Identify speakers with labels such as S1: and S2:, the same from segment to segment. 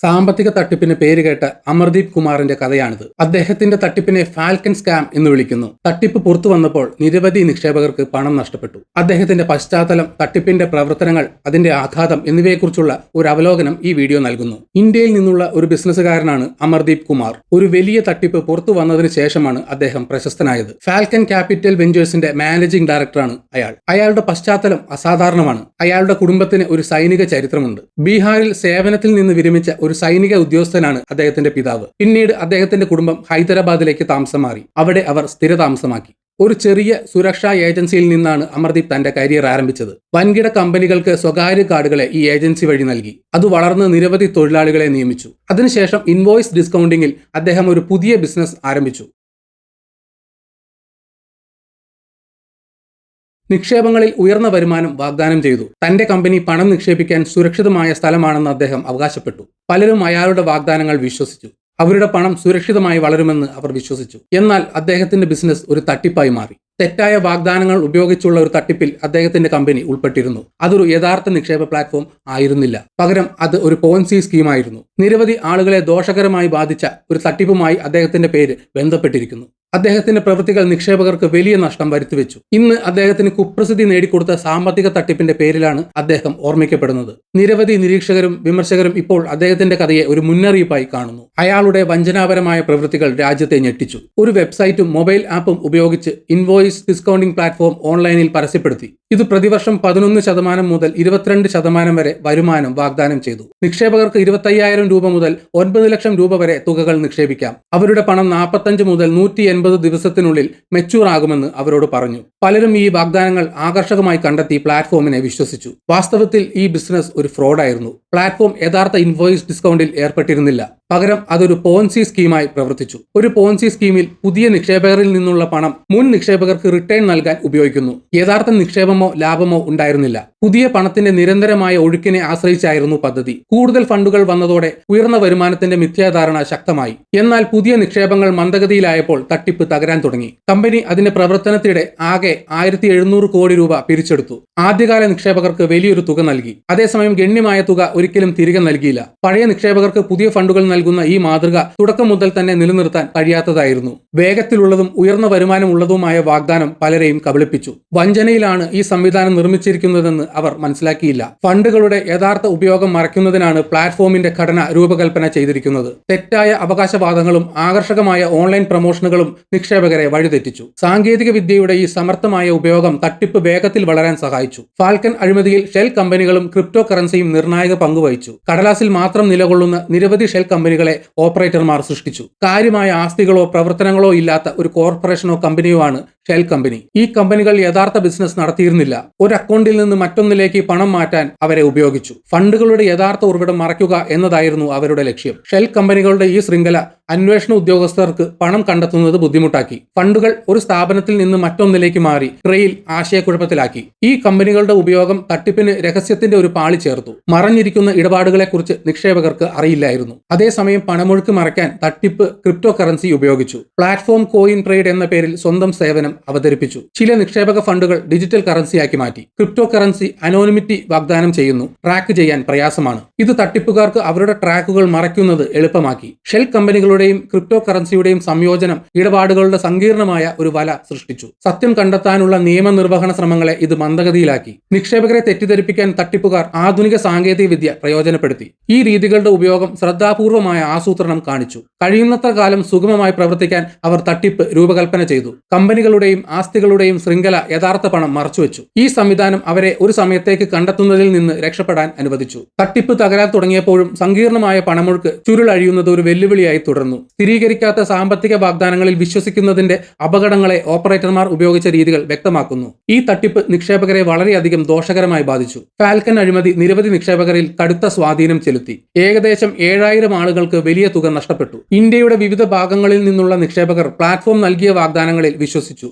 S1: സാമ്പത്തിക തട്ടിപ്പിന് പേരുകേട്ട അമർദീപ് കുമാറിന്റെ കഥയാണിത്. അദ്ദേഹത്തിന്റെ തട്ടിപ്പിനെ ഫാൽക്കൻ സ്കാം എന്ന് വിളിക്കുന്നു. തട്ടിപ്പ് പുറത്തു വന്നപ്പോൾ നിരവധി നിക്ഷേപകർക്ക് പണം നഷ്ടപ്പെട്ടു. അദ്ദേഹത്തിന്റെ പശ്ചാത്തലം തട്ടിപ്പിന്റെ പ്രവർത്തനങ്ങൾ അതിന്റെ ആഘാതം എന്നിവയെക്കുറിച്ചുള്ള ഒരു അവലോകനം ഈ വീഡിയോ നൽകുന്നു. ഇന്ത്യയിൽ നിന്നുള്ള ഒരു ബിസിനസ്സുകാരനാണ് അമർദീപ് കുമാർ. ഒരു വലിയ തട്ടിപ്പ് പുറത്തു വന്നതിന് ശേഷമാണ് അദ്ദേഹം പ്രശസ്തനായത്. ഫാൽക്കൻ ക്യാപിറ്റൽ വെഞ്ചേഴ്സിന്റെ മാനേജിംഗ് ഡയറക്ടറാണ് അയാൾ. അയാളുടെ പശ്ചാത്തലം അസാധാരണമാണ്. അയാളുടെ കുടുംബത്തിന് ഒരു സൈനിക ചരിത്രമുണ്ട്. ബീഹാറിൽ സേവനത്തിൽ നിന്ന് വിരമിച്ച ഒരു സൈനിക ഉദ്യോഗസ്ഥനാണ് അദ്ദേഹത്തിന്റെ പിതാവ്. പിന്നീട് അദ്ദേഹത്തിന്റെ കുടുംബം ഹൈദരാബാദിലേക്ക് താമസം മാറി. അവിടെ അവർ സ്ഥിരതാമസമാക്കി. ഒരു ചെറിയ സുരക്ഷാ ഏജൻസിയിൽ നിന്നാണ് അമർദീപ് തന്റെ കരിയർ ആരംഭിച്ചത്. വൻകിട കമ്പനികൾക്ക് സ്വകാര്യ കാർഡുകളെ ഈ ഏജൻസി വഴി നൽകി. അത് വളർന്ന് നിരവധി തൊഴിലാളികളെ നിയമിച്ചു. അതിനുശേഷം ഇൻവോയ്സ് ഡിസ്കൗണ്ടിങ്ങിൽ അദ്ദേഹം ഒരു പുതിയ ബിസിനസ് ആരംഭിച്ചു. നിക്ഷേപങ്ങളിൽ ഉയർന്ന വരുമാനം വാഗ്ദാനം ചെയ്തു. തന്റെ കമ്പനി പണം നിക്ഷേപിക്കാൻ സുരക്ഷിതമായ സ്ഥലമാണെന്ന് അദ്ദേഹം അവകാശപ്പെട്ടു. പലരും അയാളുടെ വാഗ്ദാനങ്ങൾ വിശ്വസിച്ചു. അവരുടെ പണം സുരക്ഷിതമായി വളരുമെന്ന് അവർ വിശ്വസിച്ചു. എന്നാൽ അദ്ദേഹത്തിന്റെ ബിസിനസ് ഒരു തട്ടിപ്പായി മാറി. തെറ്റായ വാഗ്ദാനങ്ങൾ ഉപയോഗിച്ചുള്ള ഒരു തട്ടിപ്പിൽ അദ്ദേഹത്തിന്റെ കമ്പനി ഉൾപ്പെട്ടിരുന്നു. അതൊരു യഥാർത്ഥ നിക്ഷേപ പ്ലാറ്റ്ഫോം ആയിരുന്നില്ല. പകരം അത് ഒരു പോൻസി സ്കീമായിരുന്നു നിരവധി ആളുകളെ ദോഷകരമായി ബാധിച്ച ഒരു തട്ടിപ്പുമായി അദ്ദേഹത്തിന്റെ പേര് ബന്ധപ്പെട്ടിരിക്കുന്നു. അദ്ദേഹത്തിന്റെ പ്രവൃത്തികൾ നിക്ഷേപകർക്ക് വലിയ നഷ്ടം വരുത്തിവെച്ചു. ഇന്ന് അദ്ദേഹത്തിന് കുപ്രസിദ്ധി നേടിക്കൊടുത്ത സാമ്പത്തിക തട്ടിപ്പിന്റെ പേരിലാണ് അദ്ദേഹം ഓർമ്മിക്കപ്പെടുന്നത്. നിരവധി നിരീക്ഷകരും വിമർശകരും ഇപ്പോൾ അദ്ദേഹത്തിന്റെ കഥയെ ഒരു മുന്നറിയിപ്പായി കാണുന്നു. അയാളുടെ വഞ്ചനാപരമായ പ്രവൃത്തികൾ രാജ്യത്തെ ഞെട്ടിച്ചു. ഒരു വെബ്സൈറ്റും മൊബൈൽ ആപ്പും ഉപയോഗിച്ച് ഇൻവോയിസ് ഡിസ്കൗണ്ടിംഗ് പ്ലാറ്റ്ഫോം ഓൺലൈനിൽ പരസ്യപ്പെടുത്തി. ഇത് പ്രതിവർഷം പതിനൊന്ന് ശതമാനം മുതൽ ഇരുപത്തിരണ്ട് ശതമാനം വരെ വരുമാനം വാഗ്ദാനം ചെയ്തു. നിക്ഷേപകർക്ക് ഇരുപത്തയ്യായിരം രൂപ മുതൽ ഒൻപത് ലക്ഷം രൂപ വരെ തുകകൾ നിക്ഷേപിക്കാം. അവരുടെ പണം നാൽപ്പത്തഞ്ച് മുതൽ നൂറ്റി എൺപത് ദിവസത്തിനുള്ളിൽ മെച്ചൂർ ആകുമെന്ന് അവരോട് പറഞ്ഞു. പലരും ഈ വാഗ്ദാനങ്ങൾ ആകർഷകമായി കണ്ടെത്തി പ്ലാറ്റ്ഫോമിനെ വിശ്വസിച്ചു. വാസ്തവത്തിൽ ഈ ബിസിനസ് ഒരു ഫ്രോഡായിരുന്നു. പ്ലാറ്റ്ഫോം യഥാർത്ഥ ഇൻവോയ്സ് ഡിസ്കൗണ്ടിൽ ഏർപ്പെട്ടിരുന്നില്ല. പകരം അതൊരു പോൻസി സ്കീമായി പ്രവർത്തിച്ചു. ഒരു പോൻസി സ്കീമിൽ പുതിയ നിക്ഷേപകരിൽ നിന്നുള്ള പണം മുൻ നിക്ഷേപകർക്ക് റിട്ടേൺ നൽകാൻ ഉപയോഗിക്കുന്നു. യഥാർത്ഥ നിക്ഷേപമോ ലാഭമോ ഉണ്ടായിരുന്നില്ല. പുതിയ പണത്തിന്റെ നിരന്തരമായ ഒഴുക്കിനെ ആശ്രയിച്ചായിരുന്നു പദ്ധതി. കൂടുതൽ ഫണ്ടുകൾ വന്നതോടെ ഉയർന്ന വരുമാനത്തിന്റെ മിഥ്യാധാരണ ശക്തമായി. എന്നാൽ പുതിയ നിക്ഷേപങ്ങൾ മന്ദഗതിയിലായപ്പോൾ തട്ടിപ്പ് തകരാൻ തുടങ്ങി. കമ്പനി അതിന്റെ പ്രവർത്തനത്തിനിടെ ആകെ ആയിരത്തി എഴുന്നൂറ് കോടി രൂപ പിരിച്ചെടുത്തു. ആദ്യകാല നിക്ഷേപകർക്ക് വലിയൊരു തുക നൽകി. അതേസമയം ഗണ്യമായ തുക ഒരിക്കലും തിരികെ നൽകിയില്ല. പഴയ നിക്ഷേപകർക്ക് പുതിയ ഫണ്ടുകൾ നൽകുന്ന ഈ മാതൃക തുടക്കം മുതൽ തന്നെ നിലനിർത്താൻ കഴിയാത്തതായിരുന്നു. വേഗത്തിലുള്ളതും ഉയർന്ന വരുമാനമുള്ളതുമായ വാഗ്ദാനം പലരെയും കബളിപ്പിച്ചു. വഞ്ചനയിലാണ് ഈ സംവിധാനം നിർമ്മിച്ചിരിക്കുന്നതെന്ന് അവർ മനസ്സിലാക്കിയില്ല. ഫണ്ടുകളുടെ യഥാർത്ഥ ഉപയോഗം മറയ്ക്കുന്നതിനാണ് പ്ലാറ്റ്ഫോമിന്റെ ഘടന രൂപകൽപ്പന ചെയ്തിരിക്കുന്നത്. തെറ്റായ അവകാശവാദങ്ങളും ആകർഷകമായ ഓൺലൈൻ പ്രമോഷനുകളും നിക്ഷേപകരെ വഴിതെറ്റിച്ചു. സാങ്കേതിക വിദ്യയുടെ ഈ സമർത്ഥമായ ഉപയോഗം തട്ടിപ്പ് വേഗത്തിൽ വളരാൻ സഹായിച്ചു. ഫാൽക്കൻ അഴിമതിയിൽ ഷെൽ കമ്പനികളും ക്രിപ്റ്റോ കറൻസിയും നിർണായക പങ്കുവഹിച്ചു. കടലാസിൽ മാത്രം നിലകൊള്ളുന്ന നിരവധി ഷെൽ കമ്പനികളെ ഓപ്പറേറ്റർമാർ സൃഷ്ടിച്ചു. കാര്യമായ ആസ്തികളോ പ്രവർത്തനങ്ങളോ ഇല്ലാത്ത ഒരു കോർപ്പറേഷനോ കമ്പനിയോ ആണ് ഷെൽ കമ്പനി. ഈ കമ്പനികൾ യഥാർത്ഥ ബിസിനസ് നടത്തിയിരുന്നില്ല. ഒരു അക്കൗണ്ടിൽ നിന്ന് മറ്റൊന്നിലേക്ക് പണം മാറ്റാൻ അവരെ ഉപയോഗിച്ചു. ഫണ്ടുകളുടെ യഥാർത്ഥ ഉറവിടം മറയ്ക്കുക എന്നതായിരുന്നു അവരുടെ ലക്ഷ്യം. ഷെൽ കമ്പനികളുടെ ഈ ശൃംഖല അന്വേഷണ ഉദ്യോഗസ്ഥർക്ക് പണം കണ്ടെത്തുന്നത് ബുദ്ധിമുട്ടാക്കി. ഫണ്ടുകൾ ഒരു സ്ഥാപനത്തിൽ നിന്ന് മറ്റൊന്നിലേക്ക് മാറി ട്രെയിൽ ആശയക്കുഴപ്പത്തിലാക്കി. ഈ കമ്പനികളുടെ ഉപയോഗം തട്ടിപ്പിന് രഹസ്യത്തിന്റെ ഒരു പാളി ചേർത്തു. മറഞ്ഞിരിക്കുന്ന ഇടപാടുകളെക്കുറിച്ച് നിക്ഷേപകർക്ക് അറിയില്ലായിരുന്നു. അതേസമയം പണമൊഴുക്ക് മറയ്ക്കാൻ തട്ടിപ്പ് ക്രിപ്റ്റോ കറൻസി ഉപയോഗിച്ചു. പ്ലാറ്റ്ഫോം കോയിൻ ട്രേഡ് എന്ന പേരിൽ സ്വന്തം സേവനം അവതരിപ്പിച്ചു. ചില നിക്ഷേപക ഫണ്ടുകൾ ഡിജിറ്റൽ കറൻസിയാക്കി മാറ്റി. ക്രിപ്റ്റോ കറൻസി അനോണിമിറ്റി വാഗ്ദാനം ചെയ്യുന്നു. ട്രാക്ക് ചെയ്യാൻ പ്രയാസമാണ്. ഇത് തട്ടിപ്പുകാർക്ക് അവരുടെ ട്രാക്കുകൾ മറയ്ക്കുന്നത് എളുപ്പമാക്കി. ഷെൽ കമ്പനികളുടെയും ക്രിപ്റ്റോ കറൻസിയുടെയും സംയോജനം ഇടപാടുകളുടെ സങ്കീർണമായ ഒരു വല സൃഷ്ടിച്ചു. സത്യം കണ്ടെത്താനുള്ള നിയമനിർവഹണ ശ്രമങ്ങളെ ഇത് മന്ദഗതിയിലാക്കി. നിക്ഷേപകരെ തെറ്റിദ്ധരിപ്പിക്കാൻ തട്ടിപ്പുകാർ ആധുനിക സാങ്കേതിക വിദ്യ പ്രയോജനപ്പെടുത്തി. ഈ രീതികളുടെ ഉപയോഗം ശ്രദ്ധാപൂർവമായ ആസൂത്രണം കാണിച്ചു. കഴിയുന്നത്ര കാലം സുഗമമായി പ്രവർത്തിക്കാൻ അവർ തട്ടിപ്പ് രൂപകൽപ്പന ചെയ്തു. കമ്പനികളുടെയും ആസ്തികളുടെയും ശൃംഖല യഥാർത്ഥ പണം മറച്ചുവെച്ചു. ഈ സംവിധാനം അവരെ ഒരു സമയത്തേക്ക് കണ്ടെത്തുന്നതിൽ നിന്ന് രക്ഷപ്പെടാൻ അനുവദിച്ചു. തട്ടിപ്പ് തകരാൻ തുടങ്ങിയപ്പോഴും സങ്കീർണമായ പണമൊഴുക്ക് ചുരുളഴിയുന്നത് ഒരു വെല്ലുവിളിയായി തുടർന്നു. സ്ഥിരീകരിക്കാത്ത സാമ്പത്തിക വാഗ്ദാനങ്ങളിൽ വിശ്വസിക്കുന്നതിന്റെ അപകടങ്ങളെ ഓപ്പറേറ്റർമാർ ഉപയോഗിച്ച രീതികൾ വ്യക്തമാക്കുന്നു. ഈ തട്ടിപ്പ് നിക്ഷേപകരെ വളരെയധികം ദോഷകരമായി ബാധിച്ചു. ഫാൽക്കൻ അഴിമതി നിരവധി നിക്ഷേപകരിൽ കടുത്ത സ്വാധീനം ചെലുത്തി. ഏകദേശം ഏഴായിരം ആളുകൾക്ക് വലിയ തുക നഷ്ടപ്പെട്ടു. ഇന്ത്യയുടെ വിവിധ ഭാഗങ്ങളിൽ നിന്നുള്ള നിക്ഷേപകർ പ്ലാറ്റ്ഫോം നൽകിയ വാഗ്ദാനങ്ങളിൽ വിശ്വസിച്ചു.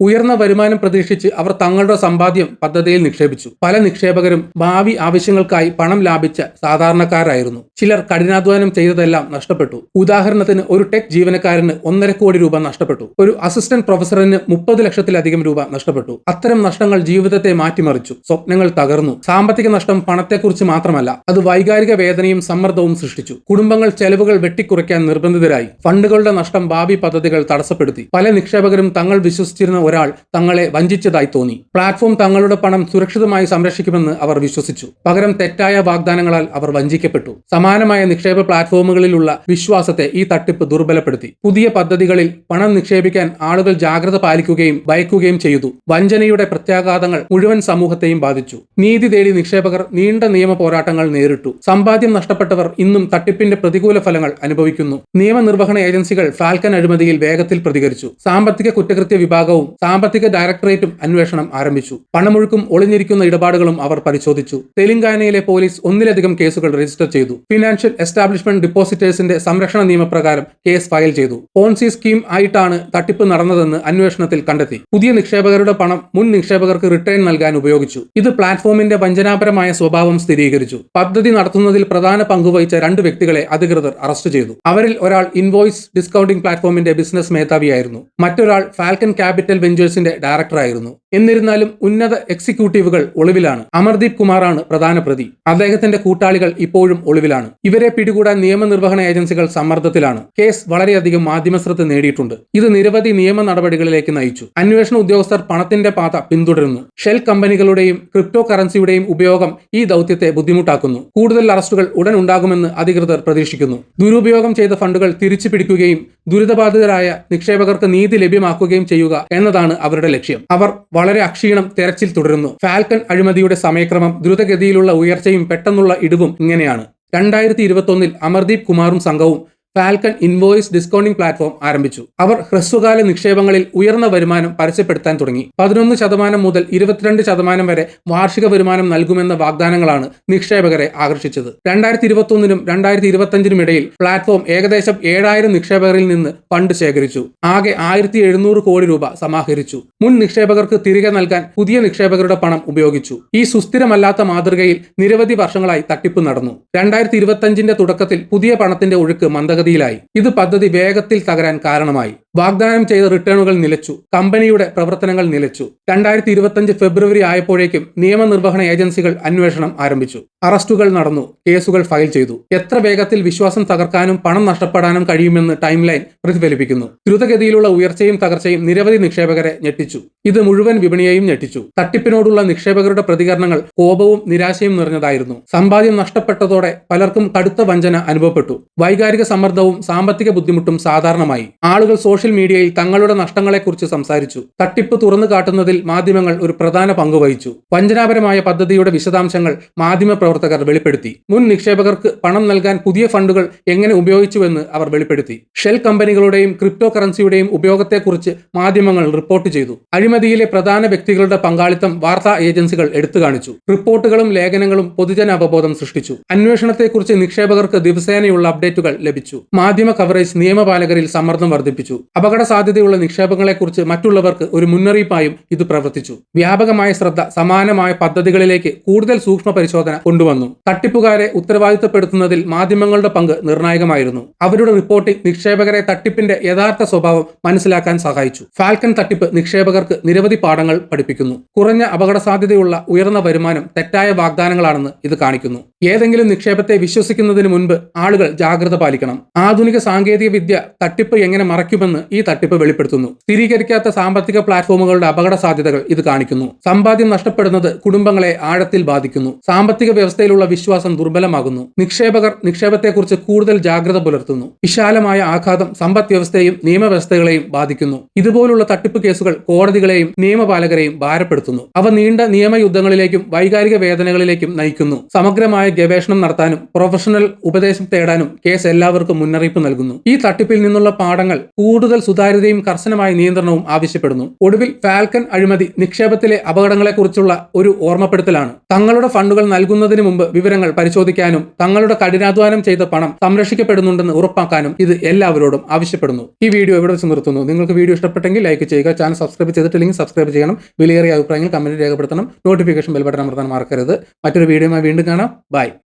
S1: ഉയർന്ന വരുമാനം പ്രതീക്ഷിച്ച് അവർ തങ്ങളുടെ സമ്പാദ്യം പദ്ധതിയിൽ നിക്ഷേപിച്ചു. പല നിക്ഷേപകരും ഭാവി ആവശ്യങ്ങൾക്കായി പണം ലാഭിച്ച സാധാരണക്കാരായിരുന്നു. ചിലർ കഠിനാധ്വാനം ചെയ്തതെല്ലാം നഷ്ടപ്പെട്ടു. ഉദാഹരണത്തിന് ഒരു ടെക് ജീവനക്കാരന് ഒന്നര കോടി രൂപ നഷ്ടപ്പെട്ടു. ഒരു അസിസ്റ്റന്റ് പ്രൊഫസറിന് മുപ്പത് ലക്ഷത്തിലധികം രൂപ നഷ്ടപ്പെട്ടു. അത്തരം നഷ്ടങ്ങൾ ജീവിതത്തെ മാറ്റിമറിച്ചു. സ്വപ്നങ്ങൾ തകർന്നു. സാമ്പത്തിക നഷ്ടം പണത്തെക്കുറിച്ച് മാത്രമല്ല അത് വൈകാരിക വേദനയും സമ്മർദ്ദവും സൃഷ്ടിച്ചു. കുടുംബങ്ങൾ ചെലവുകൾ വെട്ടിക്കുറയ്ക്കാൻ നിർബന്ധിതരായി. ഫണ്ടുകളുടെ നഷ്ടം ഭാവി പദ്ധതികൾ തടസ്സപ്പെടുത്തി. പല നിക്ഷേപകരും തങ്ങൾ വിശ്വസിച്ചിരുന്ന ഒരാൾ തങ്ങളെ വഞ്ചിച്ചതായി തോന്നി. പ്ലാറ്റ്ഫോം തങ്ങളുടെ പണം സുരക്ഷിതമായി സംരക്ഷിക്കുമെന്ന് അവർ വിശ്വസിച്ചു. പകരം തെറ്റായ വാഗ്ദാനങ്ങളാൽ അവർ വഞ്ചിക്കപ്പെട്ടു. സമാനമായ നിക്ഷേപ പ്ലാറ്റ്ഫോമുകളിലുള്ള വിശ്വാസത്തെ ഈ തട്ടിപ്പ് ദുർബലപ്പെടുത്തി. പുതിയ പദ്ധതികളിൽ പണം നിക്ഷേപിക്കാൻ ആളുകൾ ജാഗ്രത പാലിക്കുകയും ഭയക്കുകയും ചെയ്തു. വഞ്ചനയുടെ പ്രത്യാഘാതങ്ങൾ മുഴുവൻ സമൂഹത്തെയും ബാധിച്ചു. നീതി തേടി നിക്ഷേപകർ നീണ്ട നിയമ പോരാട്ടങ്ങൾ നേരിട്ടു. സമ്പാദ്യം നഷ്ടപ്പെട്ടവർ ഇന്നും തട്ടിപ്പിന്റെ പ്രതികൂല ഫലങ്ങൾ അനുഭവിക്കുന്നു. നിയമനിർവഹണ ഏജൻസികൾ ഫാൽക്കൻ അഴിമതിയിൽ വേഗത്തിൽ പ്രതികരിച്ചു. സാമ്പത്തിക കുറ്റകൃത്യ വിഭാഗവും സാമ്പത്തിക ഡയറക്ടറേറ്റും അന്വേഷണം ആരംഭിച്ചു. പണമൊഴുക്കും ഒളിഞ്ഞിരിക്കുന്ന ഇടപാടുകളും അവർ പരിശോധിച്ചു. തെലങ്കാനയിലെ പോലീസ് ഒന്നിലധികം കേസുകൾ രജിസ്റ്റർ ചെയ്തു. ഫിനാൻഷ്യൽ എസ്റ്റാബ്ലിഷ്മെന്റ് ഡിപ്പോസിറ്റേഴ്സിന്റെ സംരക്ഷണ നിയമപ്രകാരം കേസ് ഫയൽ ചെയ്തു. പോൺസി സ്കീം ആയിട്ടാണ് തട്ടിപ്പ് നടന്നതെന്ന് അന്വേഷണത്തിൽ കണ്ടെത്തി. പുതിയ നിക്ഷേപകരുടെ പണം മുൻ നിക്ഷേപകർക്ക് റിട്ടേൺ നൽകാൻ ഉപയോഗിച്ചു. ഇത് പ്ലാറ്റ്ഫോമിന്റെ വഞ്ചനാപരമായ സ്വഭാവം സ്ഥിരീകരിച്ചു. പദ്ധതി നടത്തുന്നതിൽ പ്രധാന പങ്കുവഹിച്ച രണ്ട് വ്യക്തികളെ അധികൃതർ അറസ്റ്റ് ചെയ്തു. അവരിൽ ഒരാൾ ഇൻവോയ്സ് ഡിസ്കൗണ്ടിംഗ് പ്ലാറ്റ്ഫോമിന്റെ ബിസിനസ് മേധാവിയായിരുന്നു. മറ്റൊരാൾ ഫാൽക്കൻ ക്യാപിറ്റൽ വെഞ്ചേഴ്സിന്റെ ഡയറക്ടറായിരുന്നു. എന്നിരുന്നാലും ഉന്നത എക്സിക്യൂട്ടീവുകൾ ഒളിവിലാണ്. അമർദീപ് കുമാറാണ് പ്രധാന പ്രതി. അദ്ദേഹത്തിന്റെ കൂട്ടാളികൾ ഇപ്പോഴും ഒളിവിലാണ്. ഇവരെ പിടികൂടാൻ നിയമനിർവഹണ ഏജൻസികൾ സമ്മർദ്ദത്തിലാണ്. കേസ് വളരെയധികം മാധ്യമശ്രദ്ധ നേടിയിട്ടുണ്ട്. ഇത് നിരവധി നിയമ നടപടികളിലേക്ക് നയിച്ചു. അന്വേഷണ ഉദ്യോഗസ്ഥർ പണത്തിന്റെ പാത പിന്തുടരുന്നു. ഷെൽ കമ്പനികളുടെയും ക്രിപ്റ്റോ കറൻസിയുടെയും ഉപയോഗം ഈ ദൗത്യത്തെ ബുദ്ധിമുട്ടാക്കുന്നു. കൂടുതൽ അറസ്റ്റുകൾ ഉടൻ ഉണ്ടാകുമെന്ന് അധികൃതർ പ്രതീക്ഷിക്കുന്നു. ദുരുപയോഗം ചെയ്ത ഫണ്ടുകൾ തിരിച്ചു പിടിക്കുകയും ദുരിതബാധിതരായ നിക്ഷേപകർക്ക് നീതി ലഭ്യമാക്കുകയും ചെയ്യുക എന്നതാണ് അവരുടെ ലക്ഷ്യം. അവർ വളരെ അക്ഷീണം തെരച്ചിൽ തുടരുന്നു. ഫാൽക്കൺ അഴിമതിയുടെ സമയക്രമം ദ്രുതഗതിയിലുള്ള ഉയർച്ചയും പെട്ടെന്നുള്ള ഇടിവും ഇങ്ങനെയാണ്. രണ്ടായിരത്തി ഇരുപത്തൊന്നിൽ അമർദീപ് കുമാറും സംഘവും ഫാൽക്കൺ ഇൻവോയ്സ് ഡിസ്കൗണ്ടിംഗ് പ്ലാറ്റ്ഫോം ആരംഭിച്ചു. അവർ ഹ്രസ്വകാല നിക്ഷേപങ്ങളിൽ ഉയർന്ന വരുമാനം പരസ്യപ്പെടുത്താൻ തുടങ്ങി. പതിനൊന്ന് ശതമാനം മുതൽ ഇരുപത്തിരണ്ട് ശതമാനം വരെ വാർഷിക വരുമാനം നൽകുമെന്ന വാഗ്ദാനങ്ങളാണ് നിക്ഷേപകരെ ആകർഷിച്ചത്. രണ്ടായിരത്തി ഇരുപത്തൊന്നിനും രണ്ടായിരത്തി ഇരുപത്തഞ്ചിനും ഇടയിൽ പ്ലാറ്റ്ഫോം ഏകദേശം ഏഴായിരം നിക്ഷേപകരിൽ നിന്ന് ഫണ്ട് ശേഖരിച്ചു. ആകെ ആയിരത്തി എഴുന്നൂറ് കോടി രൂപ സമാഹരിച്ചു. മുൻ നിക്ഷേപകർക്ക് തിരികെ നൽകാൻ പുതിയ നിക്ഷേപകരുടെ പണം ഉപയോഗിച്ചു. ഈ സുസ്ഥിരമല്ലാത്ത മാതൃകയിൽ നിരവധി വർഷങ്ങളായി തട്ടിപ്പ് നടന്നു. രണ്ടായിരത്തി ഇരുപത്തഞ്ചിന്റെ തുടക്കത്തിൽ പുതിയ പണത്തിന്റെ ഒഴുക്ക് മന്ദഗതിയിലായി ഇത് പദ്ധതി വേഗത്തിൽ തകരാൻ കാരണമായി. വാഗ്ദാനം ചെയ്ത റിട്ടേണുകൾ നിലച്ചു കമ്പനിയുടെ പ്രവർത്തനങ്ങൾ നിലച്ചു. രണ്ടായിരത്തി ഇരുപത്തഞ്ച് ഫെബ്രുവരി ആയപ്പോഴേക്കും നിയമനിർവഹണ ഏജൻസികൾ അന്വേഷണം ആരംഭിച്ചു. അറസ്റ്റുകൾ നടന്നു കേസുകൾ ഫയൽ ചെയ്തു. എത്ര വേഗത്തിൽ വിശ്വാസം തകർക്കാനും പണം നഷ്ടപ്പെടാനും കഴിയുമെന്ന് ടൈം ലൈൻ പ്രതിഫലിപ്പിക്കുന്നു. ദ്രുതഗതിയിലുള്ള ഉയർച്ചയും തകർച്ചയും നിരവധി നിക്ഷേപകരെ ഞെട്ടിച്ചു. ഇത് മുഴുവൻ വിപണിയെയും ഞെട്ടിച്ചു. തട്ടിപ്പിനോടുള്ള നിക്ഷേപകരുടെ പ്രതികരണങ്ങൾ കോപവും നിരാശയും നിറഞ്ഞതായിരുന്നു. സമ്പാദ്യം നഷ്ടപ്പെട്ടതോടെ പലർക്കും കടുത്ത വഞ്ചന അനുഭവപ്പെട്ടു. വൈകാരിക സമ്മർദ്ദവും സാമ്പത്തിക ബുദ്ധിമുട്ടും സാധാരണമായി. ആളുകൾ സോഷ്യൽ മീഡിയയിൽ തങ്ങളുടെ നഷ്ടങ്ങളെക്കുറിച്ച് സംസാരിച്ചു. തട്ടിപ്പ് തുറന്നു കാട്ടുന്നതിൽ മാധ്യമങ്ങൾ ഒരു പ്രധാന പങ്ക് വഹിച്ചു. വഞ്ചനാപരമായ പദ്ധതിയുടെ വിശദാംശങ്ങൾ മാധ്യമ പ്രവർത്തകർ വെളിപ്പെടുത്തി. മുൻ നിക്ഷേപകർക്ക് പണം നൽകാൻ പുതിയ ഫണ്ടുകൾ എങ്ങനെ ഉപയോഗിച്ചുവെന്ന് അവർ വെളിപ്പെടുത്തി. ഷെൽ കമ്പനികളുടെയും ക്രിപ്റ്റോ കറൻസിയുടെയും ഉപയോഗത്തെക്കുറിച്ച് മാധ്യമങ്ങൾ റിപ്പോർട്ട് ചെയ്തു. അഴിമതിയിലെ പ്രധാന വ്യക്തികളുടെ പങ്കാളിത്തം വാർത്താ ഏജൻസികൾ എടുത്തു കാണിച്ചു റിപ്പോർട്ടുകളും ലേഖനങ്ങളും പൊതുജന അവബോധം സൃഷ്ടിച്ചു. അന്വേഷണത്തെക്കുറിച്ച് നിക്ഷേപകർക്ക് ദിവസേനയുള്ള അപ്ഡേറ്റുകൾ ലഭിച്ചു. മാധ്യമ കവറേജ് നിയമപാലകരിൽ സമ്മർദ്ദം വർദ്ധിപ്പിച്ചു. അപകട സാധ്യതയുള്ള നിക്ഷേപങ്ങളെക്കുറിച്ച് മറ്റുള്ളവർക്ക് ഒരു മുന്നറിയിപ്പായും ഇത് പ്രവർത്തിച്ചു. വ്യാപകമായ ശ്രദ്ധ സമാനമായ പദ്ധതികളിലേക്ക് കൂടുതൽ സൂക്ഷ്മ പരിശോധന കൊണ്ടുവന്നു. തട്ടിപ്പുകാരെ ഉത്തരവാദിത്തപ്പെടുത്തുന്നതിൽ മാധ്യമങ്ങളുടെ പങ്ക് നിർണായകമായിരുന്നു. അവരുടെ റിപ്പോർട്ടിംഗ് നിക്ഷേപകരെ തട്ടിപ്പിന്റെ യഥാർത്ഥ സ്വഭാവം മനസ്സിലാക്കാൻ സഹായിച്ചു. ഫാൽക്കൺ തട്ടിപ്പ് നിക്ഷേപകർക്ക് നിരവധി പാഠങ്ങൾ പഠിപ്പിക്കുന്നു. കുറഞ്ഞ അപകട സാധ്യതയുള്ള ഉയർന്ന വരുമാനം തെറ്റായ വാഗ്ദാനങ്ങളാണെന്ന് ഇത് കാണിക്കുന്നു. ഏതെങ്കിലും നിക്ഷേപത്തെ വിശ്വസിക്കുന്നതിന് മുൻപ് ആളുകൾ ജാഗ്രത പാലിക്കണം. ആധുനിക സാങ്കേതിക വിദ്യ തട്ടിപ്പ് എങ്ങനെ മറയ്ക്കുമെന്ന് ഈ തട്ടിപ്പ് വെളിപ്പെടുത്തുന്നു. സ്ഥിരീകരിക്കാത്ത സാമ്പത്തിക പ്ലാറ്റ്ഫോമുകളുടെ അപകട സാധ്യതകൾ ഇത് കാണിക്കുന്നു. സമ്പാദ്യം നഷ്ടപ്പെടുന്നത് കുടുംബങ്ങളെ ആഴത്തിൽ ബാധിക്കുന്നു. സാമ്പത്തിക വ്യവസ്ഥയിലുള്ള വിശ്വാസം ദുർബലമാകുന്നു. നിക്ഷേപകർ നിക്ഷേപത്തെക്കുറിച്ച് കൂടുതൽ ജാഗ്രത പുലർത്തുന്നു. വിശാലമായ ആഘാതം സമ്പദ് വ്യവസ്ഥയെയും നിയമവ്യവസ്ഥകളെയും ബാധിക്കുന്നു. ഇതുപോലുള്ള തട്ടിപ്പ് കേസുകൾ കോടതികളെയും നിയമപാലകരെയും ഭാരപ്പെടുത്തുന്നു. അവ നീണ്ട നിയമയുദ്ധങ്ങളിലേക്കും വൈകാരിക വേദനകളിലേക്കും നയിക്കുന്നു. സമഗ്രമായ ഗവേഷണം നടത്താനും പ്രൊഫഷണൽ ഉപദേശം തേടാനും കേസ് എല്ലാവർക്കും മുന്നറിയിപ്പ് നൽകുന്നു. ഈ തട്ടിപ്പിൽ നിന്നുള്ള പാഠങ്ങൾ കൂടുതൽ സുതാര്യതയും കർശനമായ നിയന്ത്രണവും ആവശ്യപ്പെടുന്നു. ഒടുവിൽ ഫാൽക്കൺ അഴിമതി നിക്ഷേപത്തിലെ അപകടങ്ങളെക്കുറിച്ചുള്ള ഒരു ഓർമ്മപ്പെടുത്തലാണ്. തങ്ങളുടെ ഫണ്ടുകൾ നൽകുന്നതിന് മുമ്പ് വിവരങ്ങൾ പരിശോധിക്കാനും തങ്ങളുടെ കഠിനാധ്വാനം ചെയ്ത പണം സംരക്ഷിക്കപ്പെടുന്നുണ്ടെന്ന് ഉറപ്പാക്കാനും ഇത് എല്ലാവരോടും ആവശ്യപ്പെടുന്നു. ഈ വീഡിയോ ഇവിടെ വെച്ച് നിർത്തുന്നു. നിങ്ങൾക്ക് വീഡിയോ ഇഷ്ടപ്പെട്ടെങ്കിൽ ലൈക്ക് ചെയ്യുക ചാനൽ സബ്സ്ക്രൈബ് ചെയ്തിട്ടില്ലെങ്കിൽ സബ്സ്ക്രൈബ് ചെയ്യണം. വിലയേറിയ അഭിപ്രായങ്ങൾ കമന്റ് രേഖപ്പെടുത്തണം. നോട്ടിഫിക്കേഷൻ ബെൽ ബട്ടൺ അമർത്താൻ മറക്കരുത്. മറ്റൊരു വീഡിയോയുമായി വീണ്ടും കാണാം. ബൈ.